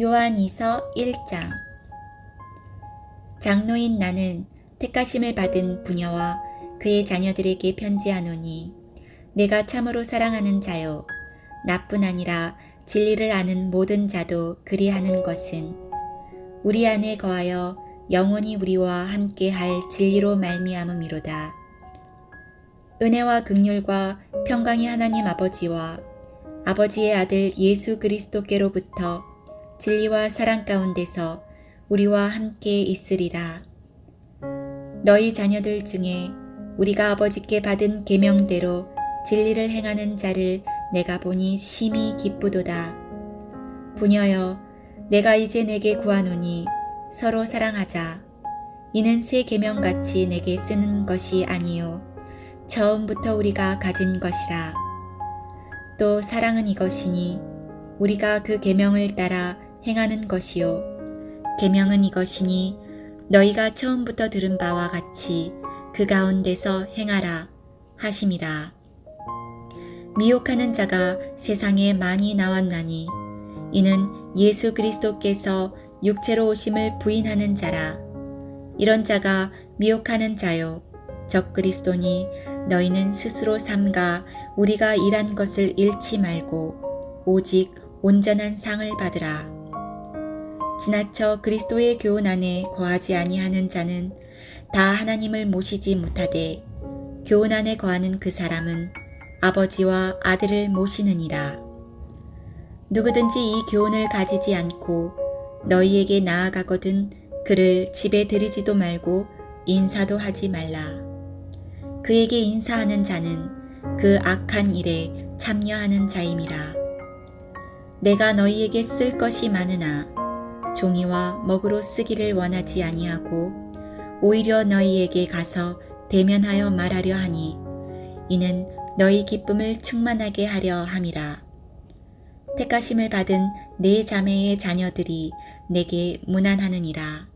요한이서 1장 장로인 나는 택하심을 받은 부녀와 그의 자녀들에게 편지하노니 내가 참으로 사랑하는 자요 나뿐 아니라 진리를 아는 모든 자도 그리하는 것은 우리 안에 거하여 영원히 우리와 함께 할 진리로 말미암음이로다. 은혜와 극률과 평강이 하나님 아버지와 아버지의 아들 예수 그리스도께로부터 진리와 사랑 가운데서 우리와 함께 있으리라. 너희 자녀들 중에 우리가 아버지께 받은 계명대로 진리를 행하는 자를 내가 보니 심히 기쁘도다. 부녀여, 내가 이제 내게 구하노니 서로 사랑하자. 이는 새 계명 같이 내게 쓰는 것이 아니요 처음부터 우리가 가진 것이라. 또 사랑은 이것이니 우리가 그 계명을 따라 행하는 것이요 계명은 이것이니 너희가 처음부터 들은 바와 같이 그 가운데서 행하라 하심이라. 미혹하는 자가 세상에 많이 나왔나니 이는 예수 그리스도께서 육체로 오심을 부인하는 자라. 이런 자가 미혹하는 자요. 적 그리스도니 너희는 스스로 삼가 우리가 일한 것을 잃지 말고 오직 온전한 상을 받으라. 지나쳐 그리스도의 교훈 안에 거하지 아니하는 자는 다 하나님을 모시지 못하되 교훈 안에 거하는 그 사람은 아버지와 아들을 모시느니라. 누구든지 이 교훈을 가지지 않고 너희에게 나아가거든 그를 집에 들이지도 말고 인사도 하지 말라. 그에게 인사하는 자는 그 악한 일에 참여하는 자임이라. 내가 너희에게 쓸 것이 많으나 종이와 먹으로 쓰기를 원하지 아니하고 오히려 너희에게 가서 대면하여 말하려 하니 이는 너희 기쁨을 충만하게 하려 함이라. 택하심을 받은 네 자매의 자녀들이 내게 문안하느니라.